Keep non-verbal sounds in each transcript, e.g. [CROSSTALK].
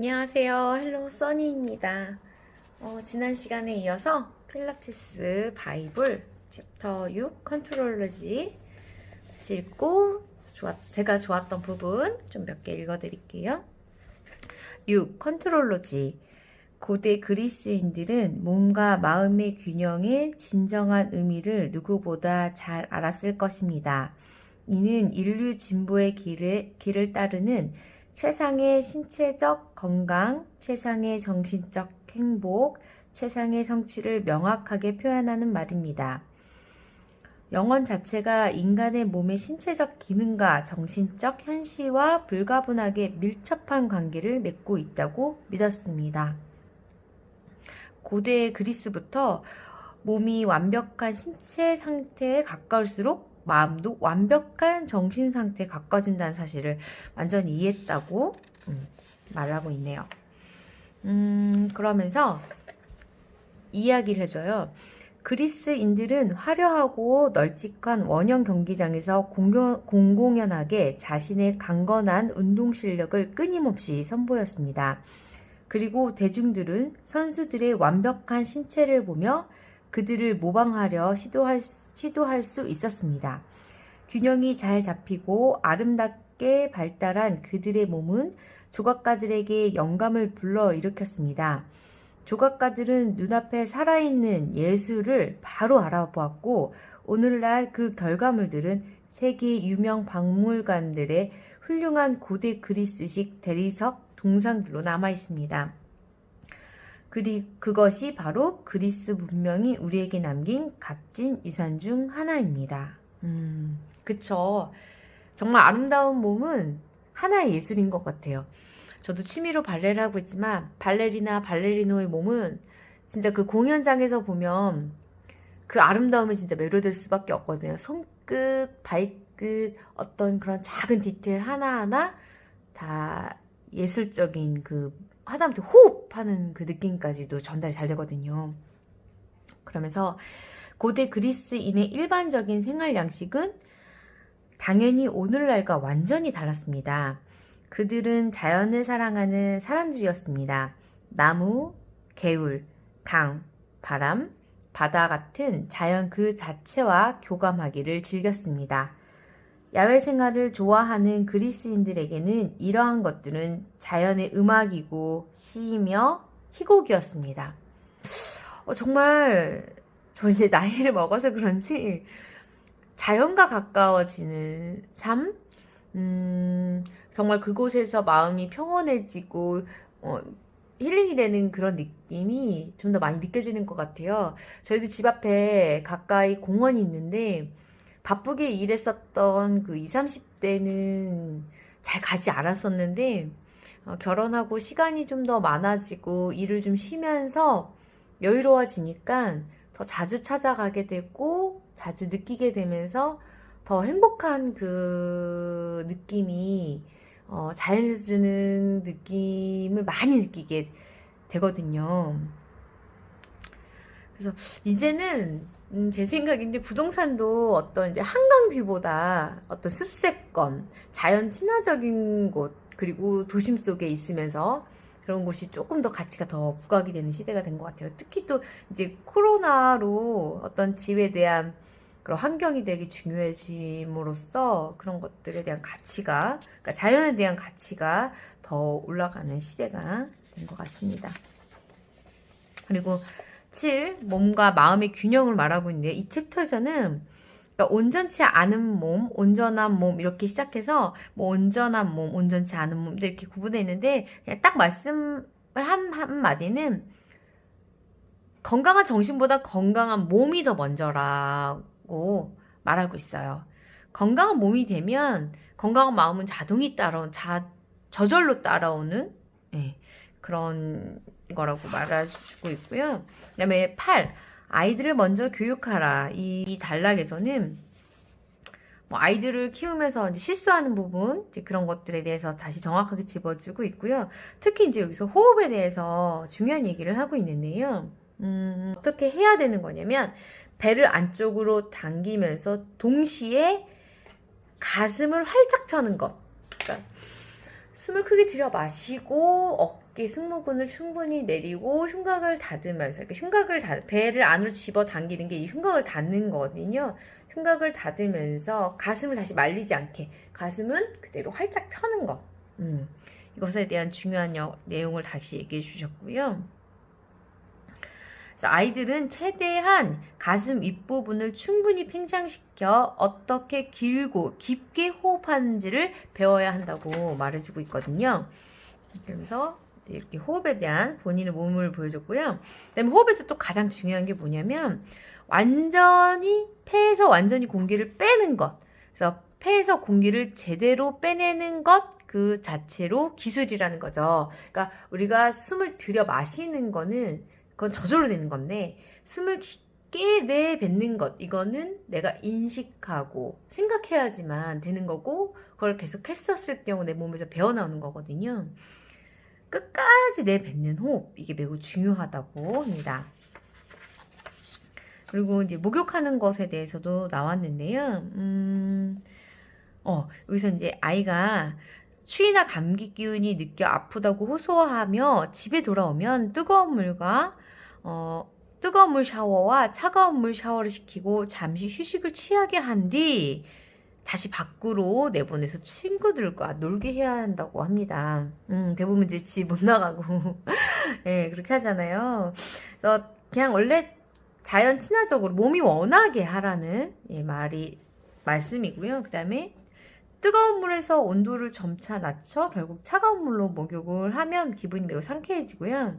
안녕하세요. 헬로 써니입니다. 어, 지난 시간에 이어서 필라테스 바이블 챕터 6 컨트롤러지 읽고 좋았, 제가 좋았던 부분 좀 몇 개 읽어드릴게요. 6. 컨트롤러지 고대 그리스인들은 몸과 마음의 균형의 진정한 의미를 누구보다 잘 알았을 것입니다. 이는 인류 진보의 길을, 길을 따르는 최상의 신체적 건강, 최상의 정신적 행복, 최상의 성취를 명확하게 표현하는 말입니다. 영혼 자체가 인간의 몸의 신체적 기능과 정신적 현시와 불가분하게 밀접한 관계를 맺고 있다고 믿었습니다. 고대 그리스부터 몸이 완벽한 신체 상태에 가까울수록 마음도 완벽한 정신 상태에 가까워진다는 사실을 완전히 이해했다고 음, 말하고 있네요. 음, 그러면서 이야기를 해줘요. 그리스인들은 화려하고 널찍한 원형 경기장에서 공공, 공공연하게 자신의 강건한 운동 실력을 끊임없이 선보였습니다. 그리고 대중들은 선수들의 완벽한 신체를 보며 그들을 모방하려 시도할, 시도할 수 있었습니다. 균형이 잘 잡히고 아름답게 발달한 그들의 몸은 조각가들에게 영감을 불러 일으켰습니다. 조각가들은 눈앞에 살아있는 예술을 바로 알아보았고 오늘날 그 결과물들은 세계 유명 박물관들의 훌륭한 고대 그리스식 대리석 동상들로 남아 있습니다. 그리 그것이 바로 그리스 문명이 우리에게 남긴 값진 유산 중 하나입니다. 음, 그쵸. 정말 아름다운 몸은 하나의 예술인 것 같아요. 저도 취미로 발레를 하고 있지만 발레리나 발레리노의 몸은 진짜 그 공연장에서 보면 그 아름다움에 진짜 매료될 수밖에 없거든요. 손끝, 발끝, 어떤 그런 작은 디테일 하나하나 다 예술적인 그 하다못해 호흡하는 그 느낌까지도 전달이 잘 되거든요. 그러면서 고대 그리스인의 일반적인 생활 양식은 당연히 오늘날과 완전히 달랐습니다. 그들은 자연을 사랑하는 사람들이었습니다. 나무, 개울, 강, 바람, 바다 같은 자연 그 자체와 교감하기를 즐겼습니다. 야외 생활을 좋아하는 그리스인들에게는 이러한 것들은 자연의 음악이고 시이며 희곡이었습니다. 어, 정말 저 이제 나이를 먹어서 그런지 자연과 가까워지는 삶, 음, 정말 그곳에서 마음이 평온해지고 어, 힐링이 되는 그런 느낌이 좀 더 많이 느껴지는 것 같아요. 저희도 집 앞에 가까이 공원이 있는데 바쁘게 일했었던 그 20, 30대는 잘 가지 않았었는데 어, 결혼하고 시간이 좀 더 많아지고 일을 좀 쉬면서 여유로워지니까 더 자주 찾아가게 되고 자주 느끼게 되면서 더 행복한 그 느낌이 어, 자연에서 주는 느낌을 많이 느끼게 되거든요. 그래서 이제는 음, 제 생각인데 부동산도 어떤 이제 한강 뷰보다 어떤 숲세권, 자연 친화적인 곳, 그리고 도심 속에 있으면서 그런 곳이 조금 더 가치가 더 부각이 되는 시대가 된 것 같아요. 특히 또 이제 코로나로 어떤 집에 대한 그런 환경이 되게 중요해짐으로써 그런 것들에 대한 가치가, 그러니까 자연에 대한 가치가 더 올라가는 시대가 된 것 같습니다. 그리고 7. 몸과 마음의 균형을 말하고 있는데 이 챕터에서는 그러니까 온전치 않은 몸, 온전한 몸 이렇게 시작해서 뭐 온전한 몸, 온전치 않은 몸 이렇게 구분되어 있는데 그냥 딱 말씀을 한, 한 마디는 건강한 정신보다 건강한 몸이 더 먼저라고 말하고 있어요. 건강한 몸이 되면 건강한 마음은 자동이 따라온 자, 저절로 따라오는 예, 그런 거라고 말해주고 있고요. 그 다음에 8. 아이들을 먼저 교육하라. 이, 이 단락에서는 뭐 아이들을 키우면서 이제 실수하는 부분, 이제 그런 것들에 대해서 다시 정확하게 집어주고 있고요. 특히 이제 여기서 호흡에 대해서 중요한 얘기를 하고 있는데요. 음, 어떻게 해야 되는 거냐면, 배를 안쪽으로 당기면서 동시에 가슴을 활짝 펴는 것. 그러니까 숨을 크게 들여 마시고 어 깨 승모근을 충분히 내리고 흉곽을 닫으면서 이렇게 흉곽을 닫 배를 안으로 집어 당기는 게 이 흉곽을 닫는 거거든요. 흉곽을 닫으면서 가슴을 다시 말리지 않게 가슴은 그대로 활짝 펴는 것. 음, 이것에 대한 중요한 여- 내용을 다시 얘기해 주셨고요. 그래서 아이들은 최대한 가슴 윗부분을 충분히 팽창시켜 어떻게 길고 깊게 호흡하는지를 배워야 한다고 말해주고 있거든요. 그러면서 이렇게 호흡에 대한 본인의 몸을 보여줬고요. 그다음에 호흡에서 또 가장 중요한 게 뭐냐면 완전히 폐에서 완전히 공기를 빼는 것. 그래서 폐에서 공기를 제대로 빼내는 것 그 자체로 기술이라는 거죠. 그러니까 우리가 숨을 들여 마시는 거는 그건 저절로 되는 건데 숨을 깊게 내뱉는 것 이거는 내가 인식하고 생각해야지만 되는 거고 그걸 계속 했었을 경우 내 몸에서 배어 나오는 거거든요. 끝까지 내뱉는 호흡 이게 매우 중요하다고 합니다. 그리고 이제 목욕하는 것에 대해서도 나왔는데요. 음, 어, 여기서 이제 아이가 추위나 감기 기운이 느껴 아프다고 호소하며 집에 돌아오면 뜨거운 물과 어, 뜨거운 물 샤워와 차가운 물 샤워를 시키고 잠시 휴식을 취하게 한 뒤 다시 밖으로 내보내서 친구들과 놀게 해야 한다고 합니다. 음, 대부분 이제 집 못 나가고 [LAUGHS] 예, 그렇게 하잖아요. 그래서 그냥 원래 자연 친화적으로 몸이 원하게 하라는 예, 말이 말씀이고요. 그 다음에 뜨거운 물에서 온도를 점차 낮춰 결국 차가운 물로 목욕을 하면 기분이 매우 상쾌해지고요.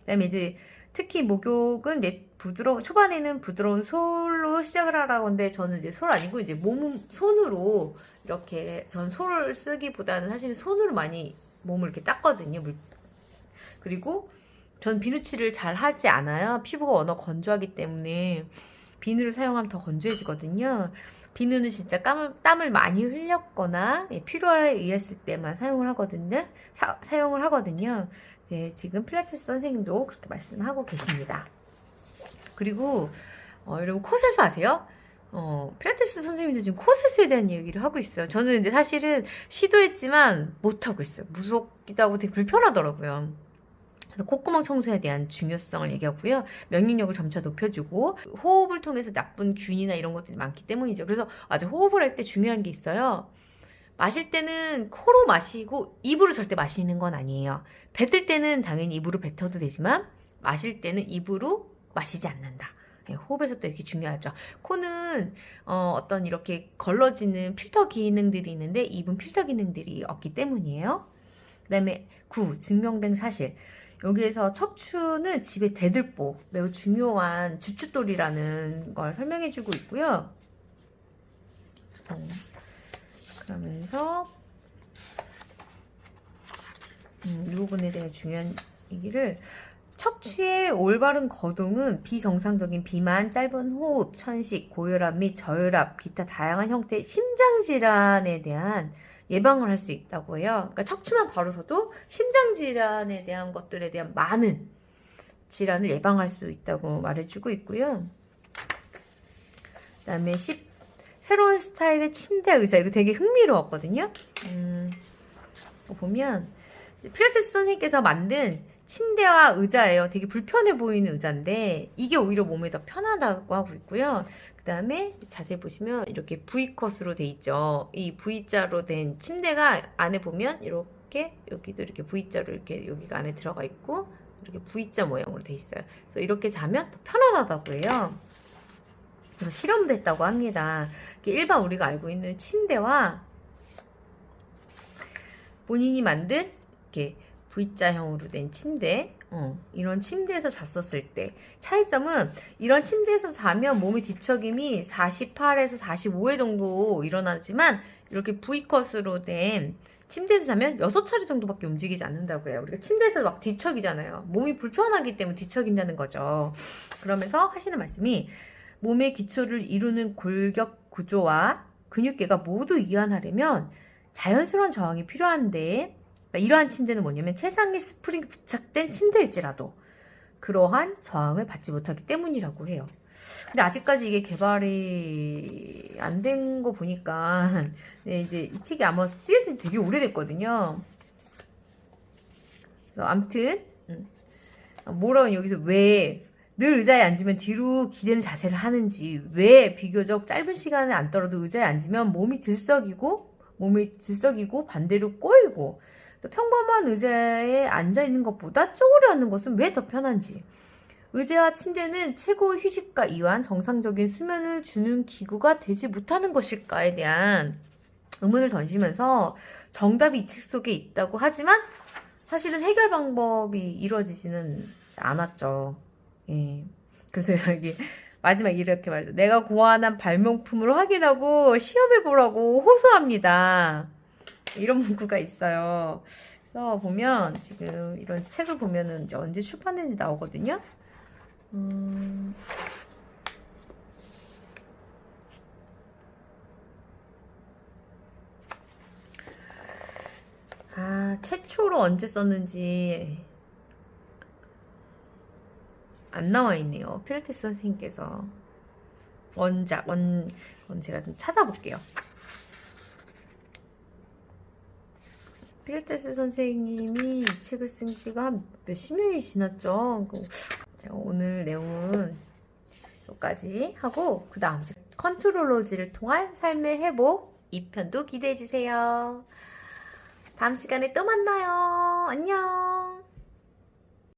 그 다음에 이제 특히 목욕은 이제 부드러워 초반에는 부드러운 솔로 시작을 하라고 하는데 저는 이제 솔 아니고 이제 몸 손으로 이렇게 전 솔을 쓰기보다는 사실 손으로 많이 몸을 이렇게 닦거든요. 물 그리고 전 비누칠을 잘 하지 않아요. 피부가 워낙 건조하기 때문에 비누를 사용하면 더 건조해지거든요. 비누는 진짜 땀을, 땀을 많이 흘렸거나 예, 필요에 의했을 때만 사용을 하거든요. 사, 사용을 하거든요. 네, 지금 필라테스 선생님도 그렇게 말씀하고 계십니다. 그리고 어, 여러분 코세수 아세요? 어, 필라테스 선생님도 지금 코세수에 대한 얘기를 하고 있어요. 저는 근데 사실은 시도했지만 못하고 있어요. 무섭기도 하고 되게 불편하더라고요. 그래서 콧구멍 청소에 대한 중요성을 얘기하고요. 면역력을 점차 높여주고 호흡을 통해서 나쁜 균이나 이런 것들이 많기 때문이죠. 그래서 아주 호흡을 할 때 중요한 게 있어요. 마실 때는 코로 마시고 입으로 절대 마시는 건 아니에요. 뱉을 때는 당연히 입으로 뱉어도 되지만 마실 때는 입으로 마시지 않는다. 예, 호흡에서 또 이렇게 중요하죠. 코는 어, 떤 이렇게 걸러지는 필터 기능들이 있는데 입은 필터 기능들이 없기 때문이에요. 그 다음에 구 증명된 사실. 여기에서 척추는 집의 대들보 매우 중요한 주춧돌이라는 걸 설명해주고 있고요. 어, 그러면서 음, 이 부분에 대해 중요한 얘기를 척추의 올바른 거동은 비정상적인 비만, 짧은 호흡, 천식, 고혈압 및 저혈압, 기타 다양한 형태의 심장 질환에 대한 예방을 할 수 있다고 해요. 그러니까 척추만 바로서도 심장 질환에 대한 것들에 대한 많은 질환을 예방할 수 있다고 말해주고 있고요. 그다음에 10 새로운 스타일의 침대 의자 이거 되게 흥미로웠거든요. 음, 보면 필라테스 선생님께서 만든 침대와 의자예요. 되게 불편해 보이는 의자인데 이게 오히려 몸에 더 편하다고 하고 있고요. 그 다음에 자세히 보시면 이렇게 V컷으로 돼 있죠. 이 V자로 된 침대가 안에 보면 이렇게 여기도 이렇게 V자로 이렇게 여기가 안에 들어가 있고 이렇게 V자 모양으로 돼 있어요. 그래서 이렇게 자면 더 편안하다고 해요. 그래서 실험도 했다고 합니다. 이게 일반 우리가 알고 있는 침대와 본인이 만든 이렇게 V자형으로 된 침대, 어, 이런 침대에서 잤었을 때 차이점은 이런 침대에서 자면 몸의 뒤척임이 48에서 45회 정도 일어나지만 이렇게 V컷으로 된 침대에서 자면 6차례 정도밖에 움직이지 않는다고 해요. 우리가 침대에서 막 뒤척이잖아요. 몸이 불편하기 때문에 뒤척인다는 거죠. 그러면서 하시는 말씀이 몸의 기초를 이루는 골격 구조와 근육계가 모두 이완하려면 자연스러운 저항이 필요한데 그러니까 이러한 침대는 뭐냐면 최상의 스프링이 부착된 침대일지라도 그러한 저항을 받지 못하기 때문이라고 해요. 근데 아직까지 이게 개발이 안 된 거 보니까 [LAUGHS] 네, 이제 이 책이 아마 쓰여진 지 되게 오래됐거든요. 그래서 아무튼 음. 뭐라면 여기서 왜 늘 의자에 앉으면 뒤로 기대는 자세를 하는지 왜 비교적 짧은 시간에 앉더라도 의자에 앉으면 몸이 들썩이고 몸이 들썩이고 반대로 꼬이고 또 평범한 의자에 앉아 있는 것보다 쪼그려 앉는 것은 왜 더 편한지 의자와 침대는 최고의 휴식과 이완 정상적인 수면을 주는 기구가 되지 못하는 것일까에 대한 의문을 던지면서 정답이 이 책 속에 있다고 하지만 사실은 해결 방법이 이루어지지는 않았죠. 예. 그래서 [LAUGHS] 여기 마지막 이렇게 말해요. 내가 고안한 발명품을 확인하고 시험해 보라고 호소합니다. 이런 문구가 있어요. 그래서 보면 지금 이런 책을 보면은 이제 언제 출판된지 나오거든요. 음, 아, 최초로 언제 썼는지 안 나와 있네요. 필라테스 선생님께서 원작 원, 원 제가 좀 찾아볼게요. 필라테스 선생님이 이 책을 쓴 지가 한 몇십 년이 지났죠. 그 제가 오늘 내용은 여기까지 하고 그 다음 컨트롤러지를 통한 삶의 회복 2편도 기대해 주세요. 다음 시간에 또 만나요. 안녕.